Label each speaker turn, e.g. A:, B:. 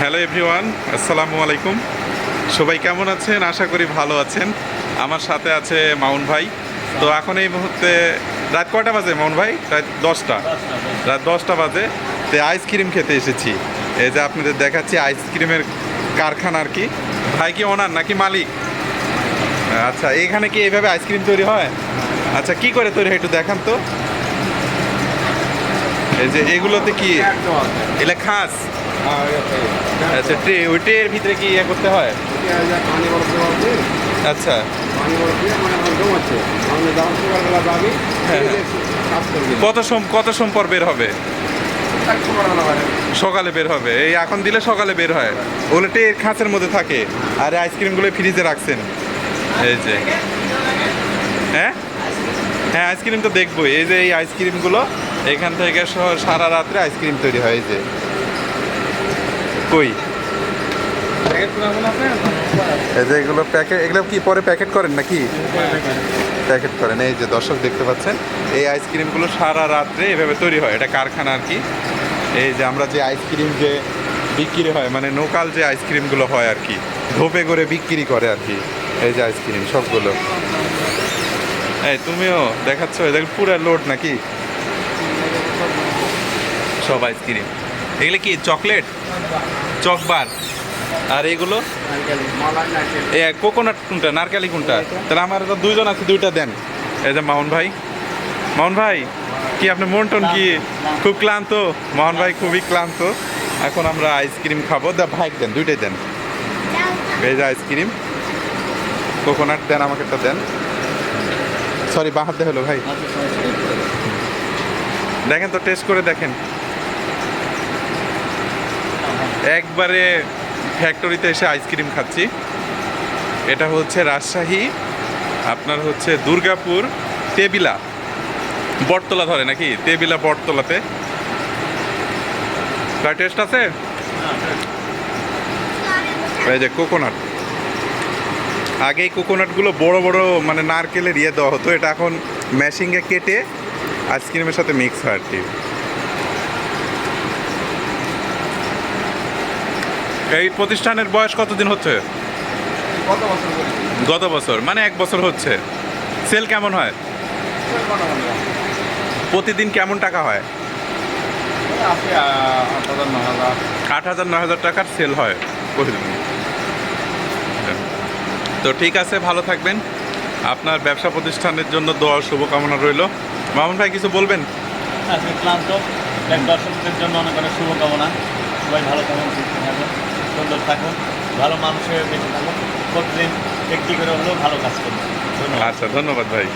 A: Hello everyone আসসালামু আলাইকুম। সবাই কেমন আছেন? আশা করি ভালো আছেন। আমার সাথে আছে মাউন ভাই। তো এখন এই মুহূর্তে রাত কটা বাজে মাউন ভাই? রাত দশটা। রাত দশটা বাজে। তো আইসক্রিম খেতে এসেছি। এই যে আপনাদের দেখাচ্ছি আইসক্রিমের কারখানা আর কি। ভাই কি ওনার নাকি মালিক? আচ্ছা এখানে কি এইভাবে আইসক্রিম তৈরি হয়? আচ্ছা কি করে তৈরি হয় একটু দেখান তো। এই যে এগুলোতে কি? এগুলো খাস? আচ্ছা ট্রে ওই ট্রের ভিতরে কি ইয়ে করতে হয়? আচ্ছা। হ্যাঁ, কত সম কত সম পর বের হবে? সকালে বের হবে। এই এখন দিলে সকালে বের হয়। ওগুলো ট্রের খাঁচের মধ্যে থাকে। আর আইসক্রিমগুলো ফ্রিজে রাখছেন। এই যে। হ্যাঁ? হ্যাঁ আইসক্রিম তো দেখব এই যে এই আইসক্রিমগুলো এখান থেকে সারা রাত্রে আইসক্রিম তৈরি হয় এই যে। কই? এই যে এগুলো প্যাকেট এগুলো কি পরে প্যাকেট করেন নাকি? প্যাকেট করেন। এই যে দর্শক দেখতে পাচ্ছেন এই আইসক্রিমগুলো সারা রাত্রে এভাবে তৈরি হয়। এটা কারখানা আর কি। এই যে আমরা যে আইসক্রিম যে বিক্রি হয় মানে লোকাল যে আইসক্রিমগুলো হয় আর কি ধোপে করে বিক্রি করে আর কি এই যে আইসক্রিম সবগুলো। এই তুমিও দেখাচ্ছ পুরো লোড নাকি? সব আইসক্রিম এগুলো কি চকলেট? চকবার। আর এগুলো? এ কোকোনাট কোনটা? নারকেলি কোনটা? তাহলে আমার তো দুইজন আছে, দুইটা দেন। এই যে মামুন ভাই। মামুন ভাই, কি আপনি মন টন কি? খুব ক্লান্ত। মোহন ভাই খুবই ক্লান্ত। এখন আমরা আইসক্রিম খাব। দা, ভাই দেন, দুইটাই দেন। এই যে আইসক্রিম কোকোনাট দেন, আমাকে একটা দেন। সরি বাঁ হাতে হলো ভাই। দেখেন তো টেস্ট করে দেখেন। একবারে ফ্যাক্টরিতে এসে আইসক্রিম খাচ্ছি। এটা হচ্ছে রাজশাহী, আপনার হচ্ছে দুর্গাপুর, তেবিলা। বটতলা ধরে নাকি? তেবিলা বটতলাতে। তার টেস্ট আছে? এই যে কোকোনাট আগে কোকোনাটগুলো বড় বড় মানে নারকেলের ইয়ে দেওয়া হতো। এটা এখন ম্যাশিংয়ে কেটে আইসক্রিমের সাথে মিক্স হয় আর কি। এই প্রতিষ্ঠানের বয়স কতদিন হচ্ছে? গত বছর মানে এক বছর হচ্ছে। সেল কেমন হয়? প্রতিদিন কেমন টাকা হয়?
B: আট হাজার ন হাজার।
A: নয় হাজার টাকার সেল হয় প্রতিদিন। তো ঠিক আছে ভালো থাকবেন। আপনার ব্যবসা প্রতিষ্ঠানের জন্য দোয়া শুভকামনা রইল। মামুন ভাই কিছু বলবেন?
C: আজকে ক্লান্ত দর্শকদের জন্য অনেক অনেক শুভকামনা। সবাই ভালো থাকুন সুন্দর থাকুন, ভালো মানুষের বেঁচে থাকুন, প্রতিদিন একটি করে হলেও ভালো কাজ করুন।
A: আচ্ছা ধন্যবাদ ভাই।